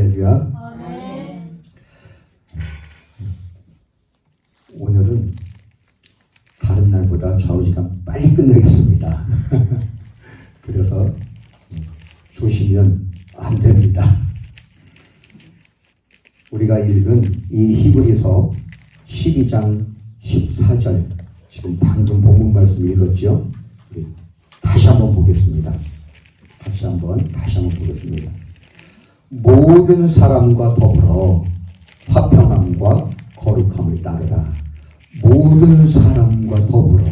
할렐루야. 아멘. 오늘은 다른 날보다 좌우지간 빨리 끝내겠습니다. 그래서 조시면 안 됩니다. 우리가 읽은 이 히브리서 12장 14절 지금 방금 본문 말씀 읽었죠? 우리 다시 한번 보겠습니다. 다시 한번 다시 한번 보겠습니다. 모든 사람과 더불어 화평함과 거룩함을 따르라. 모든 사람과 더불어.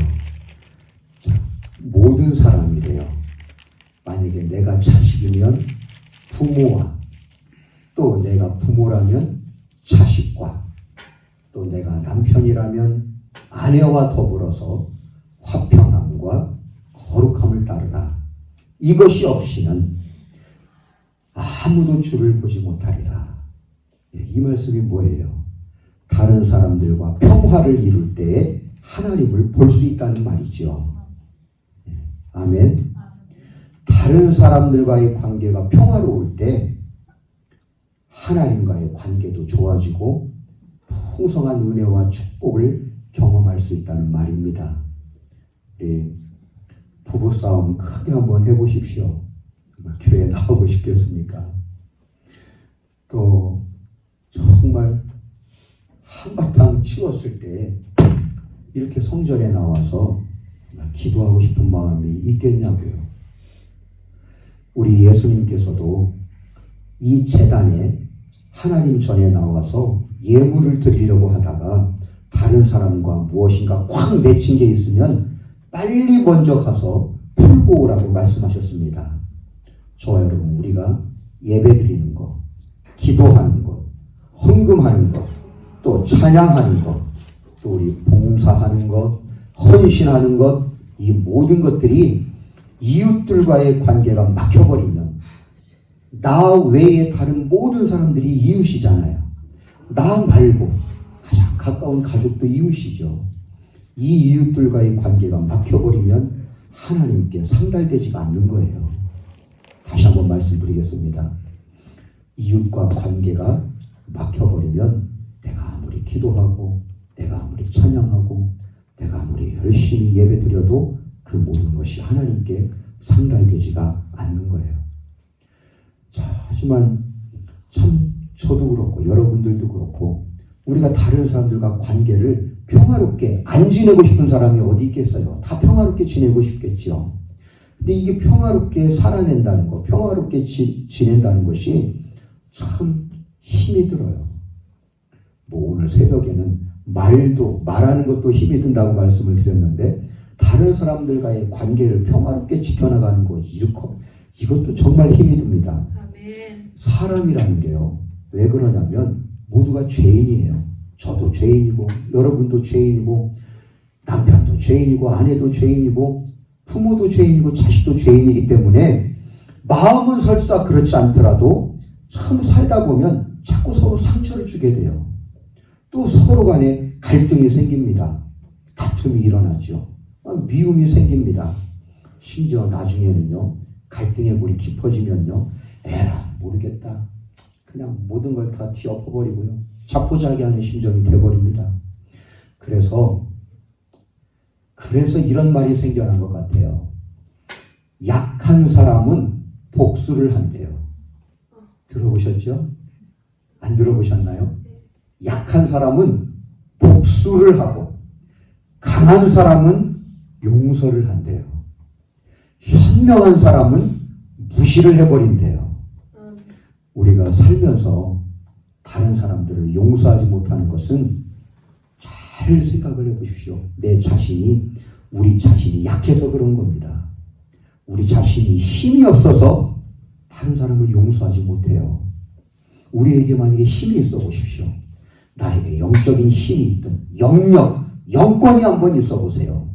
자, 모든 사람이래요. 만약에 내가 자식이면 부모와 또 내가 부모라면 자식과 또 내가 남편이라면 아내와 더불어서 화평함과 거룩함을 따르라. 이것이 없이는 아무도 주를 보지 못하리라. 예, 이 말씀이 뭐예요? 다른 사람들과 평화를 이룰 때에 하나님을 볼 수 있다는 말이죠. 예, 아멘. 다른 사람들과의 관계가 평화로울 때 하나님과의 관계도 좋아지고 풍성한 은혜와 축복을 경험할 수 있다는 말입니다. 예, 부부싸움 크게 한번 해보십시오. 교회에 나오고 싶겠습니까? 또 정말 한바탕 치웠을 때 이렇게 성전에 나와서 기도하고 싶은 마음이 있겠냐고요. 우리 예수님께서도 이 재단에 하나님 전에 나와서 예물을 드리려고 하다가 다른 사람과 무엇인가 꽉 맺힌 게 있으면 빨리 먼저 가서 풀고 오라고 말씀하셨습니다. 저와 여러분 우리가 예배 드리는 것, 기도하는 것, 헌금하는 것, 또 찬양하는 것, 또 우리 봉사하는 것, 헌신하는 것, 이 모든 것들이 이웃들과의 관계가 막혀버리면 나 외에 다른 모든 사람들이 이웃이잖아요. 나 말고 가장 가까운 가족도 이웃이죠. 이 이웃들과의 관계가 막혀버리면 하나님께 상달되지가 않는 거예요. 다시 한번 말씀드리겠습니다. 이웃과 관계가 막혀버리면 내가 아무리 기도하고 내가 아무리 찬양하고 내가 아무리 열심히 예배 드려도 그 모든 것이 하나님께 상달되지가 않는 거예요. 자, 하지만 참 저도 그렇고 여러분들도 그렇고 우리가 다른 사람들과 관계를 평화롭게 안 지내고 싶은 사람이 어디 있겠어요? 다 평화롭게 지내고 싶겠죠. 근데 이게 평화롭게 살아낸다는 거, 평화롭게 지, 지낸다는 것이 참 힘이 들어요. 뭐 오늘 새벽에는 말도, 말하는 것도 힘이 든다고 말씀을 드렸는데, 다른 사람들과의 관계를 평화롭게 지켜나가는 거, 이렇고, 이것도 정말 힘이 듭니다. 아멘. 사람이라는 게요. 왜 그러냐면, 모두가 죄인이에요. 저도 죄인이고, 여러분도 죄인이고, 남편도 죄인이고, 아내도 죄인이고, 부모도 죄인이고, 자식도 죄인이기 때문에, 마음은 설사 그렇지 않더라도, 참 살다 보면 자꾸 서로 상처를 주게 돼요. 또 서로 간에 갈등이 생깁니다. 다툼이 일어나죠. 아, 미움이 생깁니다. 심지어 나중에는요, 갈등의 물이 깊어지면요, 에라, 모르겠다. 그냥 모든 걸 다 뒤엎어버리고요. 자포자기하는 심정이 돼버립니다. 그래서, 그래서 이런 말이 생겨난 것 같아요. 약한 사람은 복수를 한대요. 들어보셨죠? 안 들어보셨나요? 약한 사람은 복수를 하고 강한 사람은 용서를 한대요. 현명한 사람은 무시를 해버린대요. 우리가 살면서 다른 사람들을 용서하지 못하는 것은 잘 생각을 해보십시오. 내 자신이 우리 자신이 약해서 그런 겁니다. 우리 자신이 힘이 없어서 다른 사람을 용서하지 못해요. 우리에게 만약에 힘이 있어 보십시오. 나에게 영적인 힘이 있든 영력, 영권이 한번 있어 보세요.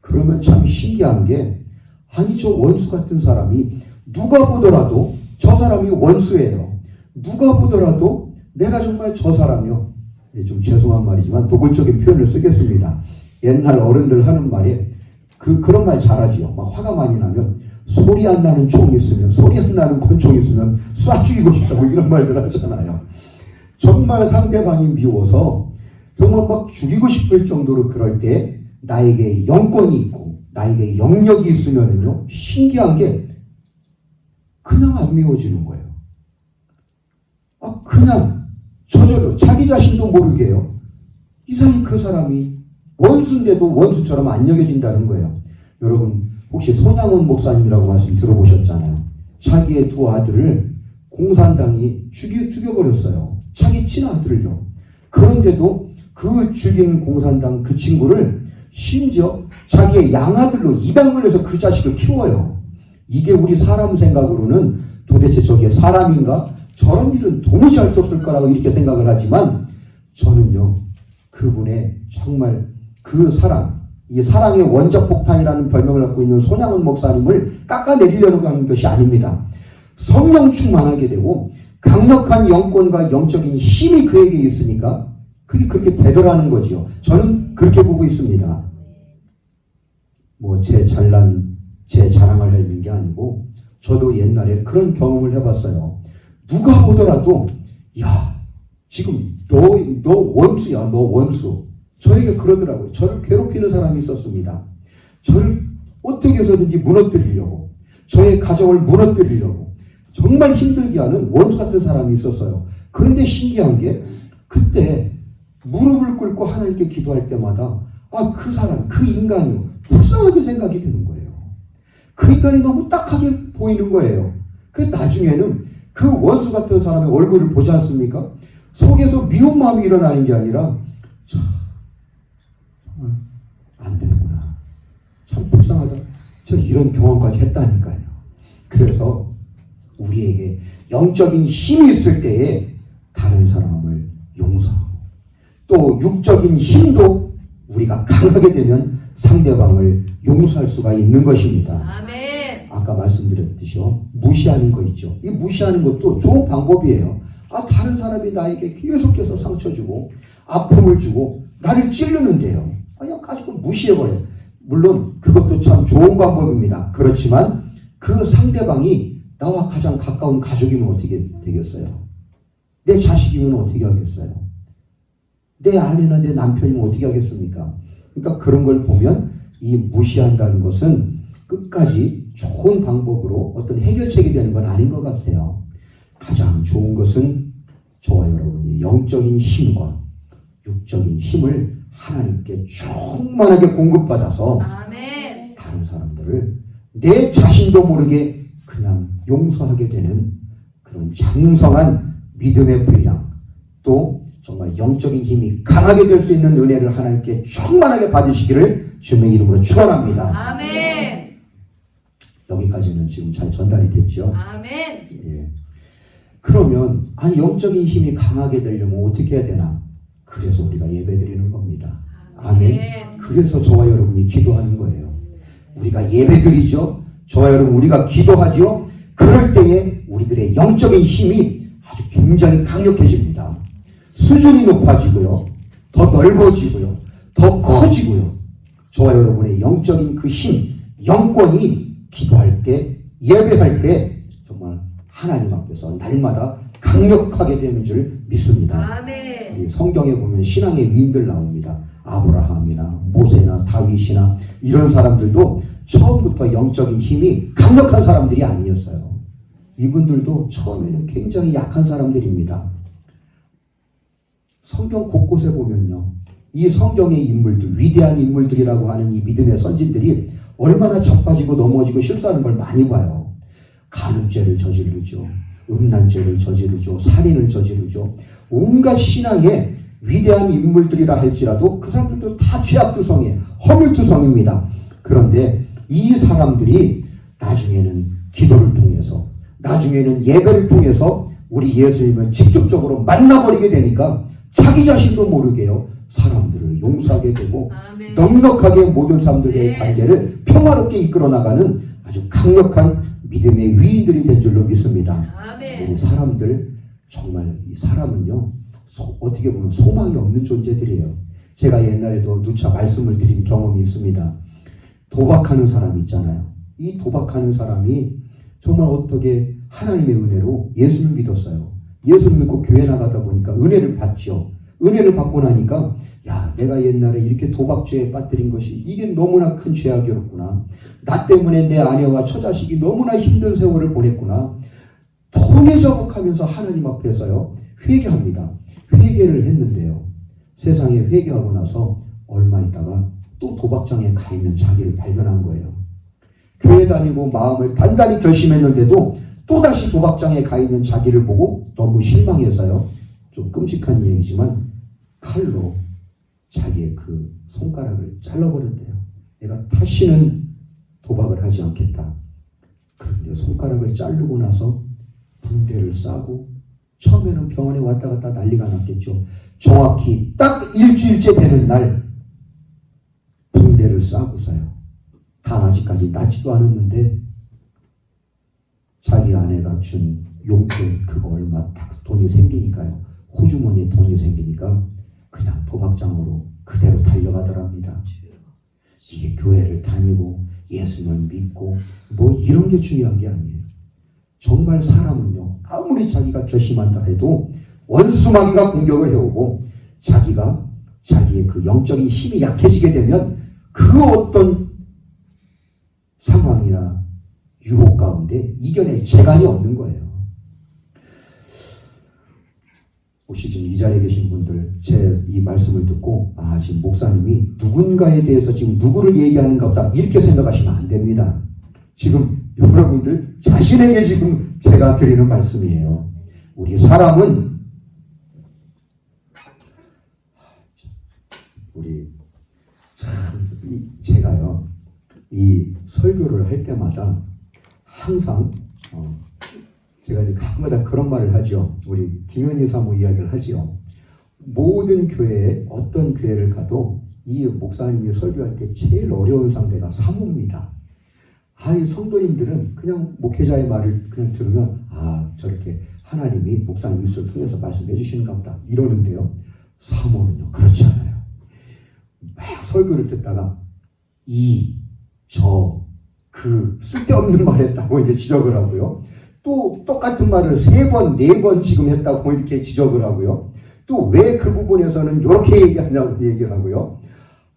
그러면 참 신기한 게 아니 저 원수 같은 사람이 누가 보더라도 저 사람이 원수예요. 누가 보더라도 내가 정말 저 사람이요. 예, 좀 죄송한 말이지만 도굴적인 표현을 쓰겠습니다. 옛날 어른들 하는 말에 그 그런 말 잘하지요. 막 화가 많이 나면 소리 안 나는 총이 있으면 소리 안 나는 권총이 있으면 쏴 죽이고 싶다고 이런 말들 하잖아요. 정말 상대방이 미워서 정말 막 죽이고 싶을 정도로 그럴 때 나에게 영권이 있고 나에게 영역이 있으면은요 신기한 게 그냥 안 미워지는 거예요. 아 그냥 저절로 자기 자신도 모르게요. 이상히 그 사람이 원수인데도 원수처럼 안 여겨진다는 거예요. 여러분 혹시 손양원 목사님이라고 말씀 들어보셨잖아요. 자기의 두 아들을 공산당이 죽여, 죽여버렸어요. 자기 친아들을요. 그런데도 그 죽인 공산당 그 친구를 심지어 자기의 양아들로 입양을 해서 그 자식을 키워요. 이게 우리 사람 생각으로는 도대체 저게 사람인가? 저런 일은 도무지 할 수 없을 거라고 이렇게 생각을 하지만 저는요, 그분의 정말 그 사랑, 이 사랑의 원적 폭탄이라는 별명을 갖고 있는 손양은 목사님을 깎아내리려고 하는 것이 아닙니다. 성령 충만하게 되고 강력한 영권과 영적인 힘이 그에게 있으니까 그게 그렇게 되더라는 거죠. 저는 그렇게 보고 있습니다. 뭐 제 잘난 제 자랑을 하는 게 아니고 저도 옛날에 그런 경험을 해봤어요. 누가 보더라도 야 지금 너 너 원수야 너 원수 저에게 그러더라고요. 저를 괴롭히는 사람이 있었습니다. 저를 어떻게 해서든지 무너뜨리려고 저의 가정을 무너뜨리려고 정말 힘들게 하는 원수 같은 사람이 있었어요. 그런데 신기한 게 그때 무릎을 꿇고 하나님께 기도할 때마다 아 그 사람 그 인간이 불쌍하게 생각이 되는 거예요. 그 인간이 너무 딱하게 보이는 거예요. 그 나중에는 그 원수 같은 사람의 얼굴을 보지 않습니까? 속에서 미운 마음이 일어나는 게 아니라 참 안 되는구나. 참 불쌍하다. 저 이런 경험까지 했다니까요. 그래서 우리에게 영적인 힘이 있을 때에 다른 사람을 용서하고 또 육적인 힘도 우리가 강하게 되면 상대방을 용서할 수가 있는 것입니다. 아멘. 아까 말씀드렸듯이요. 무시하는 거 있죠. 이 무시하는 것도 좋은 방법이에요. 아, 다른 사람이 나에게 계속해서 상처 주고, 아픔을 주고, 나를 찌르는데요. 아, 그냥 가지고 무시해버려요. 물론, 그것도 참 좋은 방법입니다. 그렇지만, 그 상대방이 나와 가장 가까운 가족이면 어떻게 되겠어요? 내 자식이면 어떻게 하겠어요? 내 아내나 내 남편이면 어떻게 하겠습니까? 그러니까 그런 걸 보면, 이 무시한다는 것은 끝까지 좋은 방법으로 어떤 해결책이 되는 건 아닌 것 같아요. 가장 좋은 것은 저와 여러분이 영적인 힘과 육적인 힘을 하나님께 충만하게 공급받아서 아멘. 다른 사람들을 내 자신도 모르게 그냥 용서하게 되는 그런 장성한 믿음의 분량 또 정말 영적인 힘이 강하게 될 수 있는 은혜를 하나님께 충만하게 받으시기를 주님의 이름으로 축원합니다. 아멘. 여기까지는 지금 잘 전달이 됐죠. 아멘. 예. 그러면 아니 영적인 힘이 강하게 되려면 어떻게 해야 되나? 그래서 우리가 예배드리는 겁니다. 아멘. 그래서 저와 여러분이 기도하는 거예요. 우리가 예배드리죠. 저와 여러분 우리가 기도하죠. 그럴 때에 우리들의 영적인 힘이 아주 굉장히 강력해집니다. 수준이 높아지고요. 더 넓어지고요. 더 커지고요. 저와 여러분의 영적인 그 힘, 영권이 기도할 때, 예배할 때 정말 하나님 앞에서 날마다 강력하게 되는 줄 믿습니다. 아멘. 성경에 보면 신앙의 위인들 나옵니다. 아브라함이나 모세나 다윗이나 이런 사람들도 처음부터 영적인 힘이 강력한 사람들이 아니었어요. 이분들도 처음에는 굉장히 약한 사람들입니다. 성경 곳곳에 보면요. 이 성경의 인물들, 위대한 인물들이라고 하는 이 믿음의 선진들이 얼마나 자빠지고 넘어지고 실수하는 걸 많이 봐요. 간음죄를 저지르죠. 음란죄를 저지르죠. 살인을 저지르죠. 온갖 신앙의 위대한 인물들이라 할지라도 그 사람들도 다 죄악투성이에요. 허물투성입니다. 그런데 이 사람들이 나중에는 기도를 통해서 나중에는 예배를 통해서 우리 예수님을 직접적으로 만나버리게 되니까 자기 자신도 모르게요. 사람들을 용서하게 되고 아멘. 넉넉하게 모든 사람들과의 네. 관계를 평화롭게 이끌어 나가는 아주 강력한 믿음의 위인들이 된 줄로 믿습니다. 아멘. 우리 사람들 정말 이 사람은요 소- 어떻게 보면 소망이 없는 존재들이에요. 제가 옛날에도 누차 말씀을 드린 경험이 있습니다. 도박하는 사람 있잖아요. 이 도박하는 사람이 정말 어떻게 하나님의 은혜로 예수를 믿었어요. 예수를 믿고 교회 나가다 보니까 은혜를 받죠. 은혜를 받고 나니까 야 내가 옛날에 이렇게 도박죄에 빠뜨린 것이 이게 너무나 큰 죄악이었구나. 나 때문에 내 아내와 처자식이 너무나 힘든 세월을 보냈구나. 통해 자복하면서 하나님 앞에서요 회개합니다. 회개를 했는데요. 세상에 회개하고 나서 얼마 있다가 또 도박장에 가 있는 자기를 발견한 거예요. 교회 다니고 마음을 단단히 결심했는데도 또다시 도박장에 가 있는 자기를 보고 너무 실망해서요. 좀 끔찍한 얘기지만 칼로 자기의 그 손가락을 잘라버렸대요. 내가 다시는 도박을 하지 않겠다. 그런데 손가락을 자르고 나서 붕대를 싸고 처음에는 병원에 왔다 갔다 난리가 났겠죠. 정확히 딱 일주일째 되는 날 붕대를 싸고서요. 다 아직까지 낫지도 않았는데 자기 아내가 준 용돈 그거 얼마 딱 돈이 생기니까요. 호주머니에 돈이 생기니까 그냥 도박장으로 그대로 달려가더랍니다. 이게 교회를 다니고 예수를 믿고 뭐 이런 게 중요한 게 아니에요. 정말 사람은요 아무리 자기가 결심한다 해도 원수 마귀가 공격을 해오고 자기가 자기의 그 영적인 힘이 약해지게 되면 그 어떤 상황이나 유혹 가운데 이겨낼 재간이 없는 거예요. 혹시 지금 이 자리에 계신 분들 제 이 말씀을 듣고 아 지금 목사님이 누군가에 대해서 지금 누구를 얘기하는가 보다 이렇게 생각하시면 안 됩니다. 지금 여러분들 자신에게 지금 제가 드리는 말씀이에요. 우리 사람은 우리 참 이- 제가요 이 설교를 할 때마다 항상 어, 제가 이제 가끔마다 그런 말을 하죠. 우리 김현희 사모 이야기를 하지요. 모든 교회에 어떤 교회를 가도 이 목사님이 설교할 때 제일 어려운 상대가 사모입니다. 아이 성도님들은 그냥 목회자의 말을 그냥 들으면 아 저렇게 하나님이 목사님 뉴스를 통해서 말씀해 주시는가 보다 이러는데요. 사모는요 그렇지 않아요. 막 설교를 듣다가 이, 저, 그 쓸데없는 말 했다고 이제 지적을 하고요. 또 똑같은 말을 세 번, 네 번 지금 했다고 이렇게 지적을 하고요. 또 왜 그 부분에서는 이렇게 얘기하냐고 얘기를 하고요.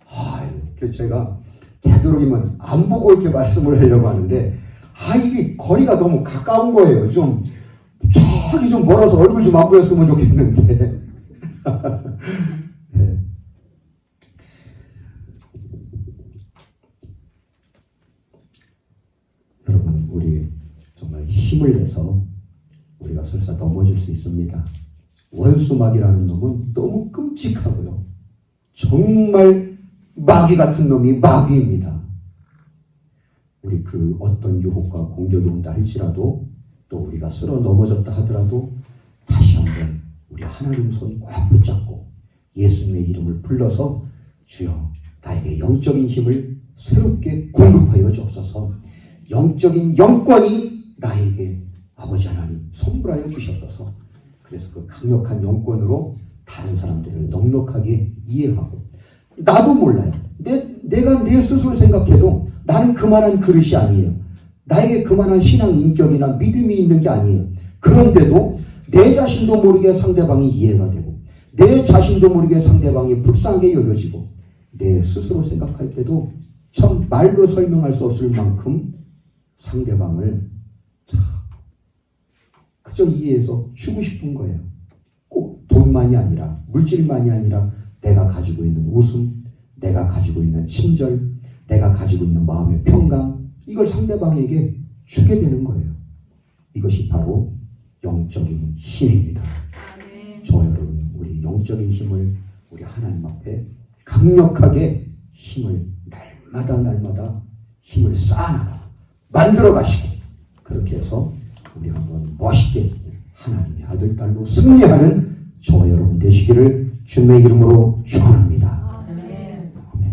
아유, 그 제가 되도록이면 안 보고 이렇게 말씀을 하려고 하는데, 아, 이게 거리가 너무 가까운 거예요. 좀, 저기 좀 멀어서 얼굴 좀 안 보였으면 좋겠는데. 네. 여러분, 우리 정말 내서 우리가 설사 넘어질 수 있습니다. 원수마귀라는 놈은 너무 끔찍하고요. 정말 마귀 같은 놈이 마귀입니다. 우리 그 어떤 유혹과 공격이 온다 할지라도 또 우리가 쓸어 넘어졌다 하더라도 다시 한번 우리 하나님 손 꽉 붙잡고 예수님의 이름을 불러서 주여 나에게 영적인 힘을 새롭게 공급하여 주옵소서 영적인 영권이 나에게 아버지 하나님 선물하여 주셨소서 그래서 그 강력한 영권으로 다른 사람들을 넉넉하게 이해하고 나도 몰라요. 내, 내가 내 스스로 생각해도 나는 그만한 그릇이 아니에요. 나에게 그만한 신앙 인격이나 믿음이 있는 게 아니에요. 그런데도 내 자신도 모르게 상대방이 이해가 되고 내 자신도 모르게 상대방이 불쌍하게 여겨지고 내 스스로 생각할 때도 참 말로 설명할 수 없을 만큼 상대방을 참 그저 이해해서 주고 싶은 거예요. 꼭 돈만이 아니라 물질만이 아니라 내가 가지고 있는 웃음, 내가 가지고 있는 친절, 내가 가지고 있는 마음의 평강 이걸 상대방에게 주게 되는 거예요. 이것이 바로 영적인 힘입니다. 저 여러분 우리 영적인 힘을 우리 하나님 앞에 강력하게 힘을 날마다 날마다 힘을 쌓아나가 만들어 가시고 그렇게 해서 우리 한번 멋있게 하나님의 아들 딸로 승리하는 저 여러분 되시기를 주님의 이름으로 축원합니다.